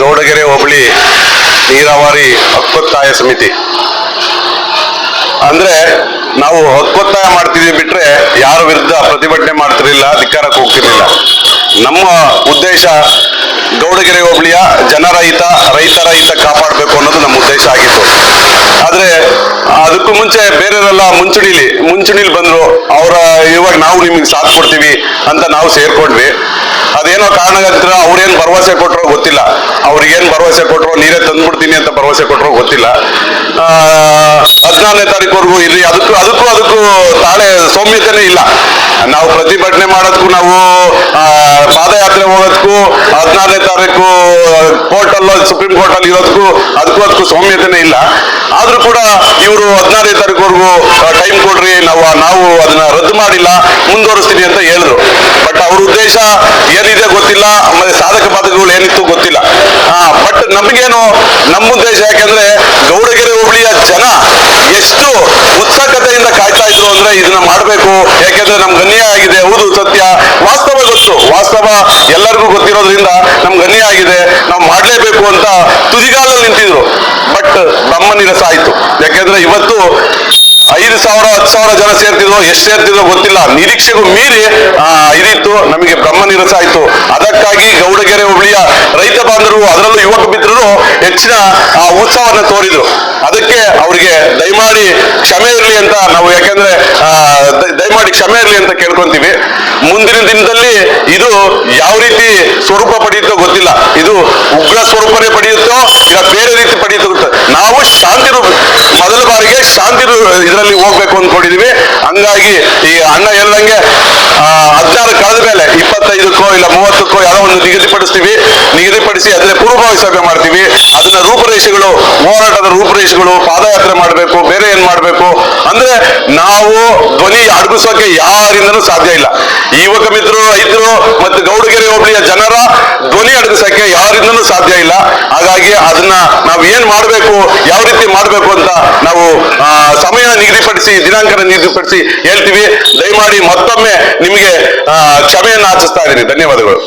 ಗೌಡಗೆರೆ ಹೋಬಳಿ ನೀರಾವರಿ ಹಕ್ಕೊತ್ತಾಯ ಸಮಿತಿ. ಅಂದ್ರೆ ನಾವು ಹಕ್ಕೊತ್ತಾಯ ಮಾಡ್ತಿದ್ವಿ ಬಿಟ್ರೆ ಯಾರ ವಿರುದ್ಧ ಪ್ರತಿಭಟನೆ ಮಾಡ್ತಿರ್ಲಿಲ್ಲ, ಅಧಿಕಾರಕ್ಕೆ ಹೋಗ್ತಿರ್ಲಿಲ್ಲ. ನಮ್ಮ ಉದ್ದೇಶ ಗೌಡಗೆರೆ ಹೋಬಳಿಯ ಜನರ ಹಿತ ರೈತರ ಹಿತ ಕಾಪಾಡಬೇಕು ಅನ್ನೋದು ನಮ್ಮ ಉದ್ದೇಶ ಆಗಿತ್ತು. ಆದ್ರೆ ಅದಕ್ಕೂ ಮುಂಚೆ ಬೇರೆಯವರೆಲ್ಲ ಮುಂಚೂಣಿಲಿ ಮುಂಚೂಣಿಲಿ ಬಂದ್ರು, ಅವರ ಇವಾಗ ನಾವು ನಿಮಗೆ ಸಾಥ್ ಕೊಡ್ತೀವಿ ಅಂತ ನಾವು ಸೇರ್ಕೊಂಡ್ವಿ. ಅದೇನೋ ಕಾರಣಗಂತರ ಅವ್ರೇನ್ ಭರವಸೆ ಕೊಟ್ಟರೋ ಗೊತ್ತಿಲ್ಲ. ಅವ್ರಿಗೇನ್ ಭರವಸೆ ಕೊಟ್ಟರೋ ನೀರೇ ತಂದ್ಬಿಡ್ತೀನಿ ಅಂತ ಭರವಸೆ ಕೊಟ್ಟರೋ ಗೊತ್ತಿಲ್ಲ. ಹದಿನಾರನೇ ತಾರೀಕುವರೆಗೂ ಇರ್ರಿ ಅದಕ್ಕೂ ಅದಕ್ಕೂ ಅದಕ್ಕೂ ತಾಳೆ ಸೌಮ್ಯತೆನೇ ಇಲ್ಲ. ನಾವು ಪ್ರತಿಭಟನೆ ಮಾಡೋದಕ್ಕೂ, ನಾವು ಪಾದಯಾತ್ರೆ ಹೋಗೋದಕ್ಕೂ ಹದಿನಾರನೇ ತಾರೀಕು ಕೋರ್ಟ್ ಅಲ್ಲೋ ಸುಪ್ರೀಂ ಕೋರ್ಟ್ ಅಲ್ಲಿ ಇರೋದಕ್ಕೂ, ಅದಕ್ಕೂ ಅದಕ್ಕೂ ಸೌಮ್ಯತೆನೇ ಇಲ್ಲ. ಆದ್ರೂ ಕೂಡ ಇವರು ಹದಿನಾರನೇ ತಾರೀಕುವರೆಗೂ ಟೈಮ್ ಕೊಡ್ರಿ, ನಾವು ನಾವು ಅದನ್ನ ರದ್ದು ಮಾಡಿಲ್ಲ, ಮುಂದುವರಿಸ್ತೀನಿ ಅಂತ ಹೇಳಿದ್ರು. ಅವ್ರ ಉದ್ದೇಶ ಏನಿದೆ ಗೊತ್ತಿಲ್ಲ, ಆಮೇಲೆ ಸಾಧಕ ಬಾಧಕಗಳು ಏನಿತ್ತು ಗೊತ್ತಿಲ್ಲ. ಬಟ್ ನಮಗೇನು, ನಮ್ಮ ಉದ್ದೇಶ ಯಾಕಂದ್ರೆ ಗೌಡಗೆರೆ ಹೋಬಳಿಯ ಜನ ಎಷ್ಟು ಉತ್ಸುಕತೆಯಿಂದ ಕಾಯ್ತಾ ಇದ್ರು ಅಂದ್ರೆ ಇದನ್ನ ಮಾಡಬೇಕು. ಯಾಕಂದ್ರೆ ನಮ್ಗೆ ಅನ್ಯಾಯ ಆಗಿದೆ. ಹೌದು ಸತ್ಯ. ವಾಸ್ತವ ಗೊತ್ತು. ವಾಸ್ತವ ಎಲ್ಲರಿಗೂ ಗೊತ್ತಿರೋದ್ರಿಂದ ನಮ್ಗೆ ಅನ್ಯಾಯ ಆಗಿದೆ. ನಾವು ಮಾಡಲೇಬೇಕು ಅಂತ ತುದಿಗಾಲಲ್ಲಿ ನಿಂತಿದ್ರು. ಬಟ್ ನಮ್ಮ ನಿರಸ ಆಯ್ತು. ಯಾಕೆಂದ್ರೆ ಇವತ್ತು ಐದು ಸಾವಿರ ಹತ್ತು ಸಾವಿರ ಜನ ಸೇರ್ತಿದ್ರು ಎಷ್ಟು ಸೇರ್ತಿದ್ರು ಗೊತ್ತಿಲ್ಲ. ನಿರೀಕ್ಷೆಗೂ ಮೀರಿ ಇದಿತ್ತು. ನಮಗೆ ಬ್ರಹ್ಮ ನಿರಸ ಆಯ್ತು. ಅದಕ್ಕಾಗಿ ಗೌಡಗೆರೆ ಹೋಬಳಿಯ ರೈತ ಬಾಂಧವರು ಅದರಲ್ಲೂ ಯುವಕ ಮಿತ್ರರು ಹೆಚ್ಚಿನ ಆ, ಉತ್ಸಾಹವನ್ನು ತೋರಿದ್ರು. ಅದಕ್ಕೆ ಅವರಿಗೆ ದಯಮಾಡಿ ಕ್ಷಮೆ ಇರಲಿ ಅಂತ ನಾವು ಯಾಕಂದ್ರೆ ದಯಮಾಡಿ ಕ್ಷಮೆ ಇರಲಿ ಅಂತ ಕೇಳ್ಕೊಂತೀವಿ. ಮುಂದಿನ ದಿನದಲ್ಲಿ ಇದು ಯಾವ ರೀತಿ ಸ್ವರೂಪ ಪಡೆಯುತ್ತೋ ಗೊತ್ತಿಲ್ಲ. ಇದು ಉಗ್ರ ಸ್ವರೂಪನೇ ಪಡೆಯುತ್ತೋ ಇಲ್ಲ ಬೇರೆ ರೀತಿ ಪಡೆಯುತ್ತೋ ನಾವು ಶಾಂತಿ ರೂಪ ಮೊದಲ ಬಾರಿಗೆ ಶಾಂತಿ ಇದರಲ್ಲಿ ಹೋಗ್ಬೇಕು ಅಂದ್ಕೊಂಡಿದೀವಿ ಹಂಗಾಗಿ ಈ ಅಣ್ಣ ಹೇಳ್ದಂಗೆ ಹದಿನಾರು ಕಳೆದ ಮೇಲೆ ಇಪ್ಪತ್ತೈದಕ್ಕೋ ಇಲ್ಲ ಮೂವತ್ತಕ್ಕೋ ಯಾವುದೋ ಒಂದು ನಿಗದಿಪಡಿಸ್ತೀವಿ. ನಿಗದಿಪಡಿಸಿ ಅದನ್ನ ಪೂರ್ವಭಾವಿ ಸಭೆ ಮಾಡ್ತೀವಿ. ಅದನ್ನ ರೂಪರೇಷೆಗಳು, ಹೋರಾಟದ ರೂಪರೇಷೆಗಳು, ಪಾದಯಾತ್ರೆ ಮಾಡಬೇಕು, ಬೇರೆ ಏನ್ ಮಾಡಬೇಕು? ಅಂದ್ರೆ ನಾವು ಧ್ವನಿ ಅಡಗಿಸೋಕೆ ಯಾರಿಂದನೂ ಸಾಧ್ಯ ಇಲ್ಲ. ಯುವಕ ಮಿತ್ರರು, ರೈತರು ಮತ್ತೆ ಗೌಡಗೆರೆ ಹೋಬಳಿಯ ಜನರ ಧ್ವನಿ ಅಡಗಿಸೋಕೆ ಯಾರಿಂದನೂ ಸಾಧ್ಯ ಇಲ್ಲ. ಹಾಗಾಗಿ ಅದನ್ನ ನಾವು ಏನ್ ಮಾಡಬೇಕು, ಯಾವ ಮಾಡಬೇಕು ಅಂತ ನಾವು ಸಮಯ ನಿಗದಿಪಡಿಸಿ, ದಿನಾಂಕನ ನಿಗದಿಪಡಿಸಿ ಹೇಳ್ತೀವಿ. ದಯಮಾಡಿ ಮತ್ತೊಮ್ಮೆ ನಿಮಗೆ ಕ್ಷಮೆಯನ್ನು ಆಚರಿಸ್ತಾ ಇದ್ದೀನಿ. ಧನ್ಯವಾದಗಳು.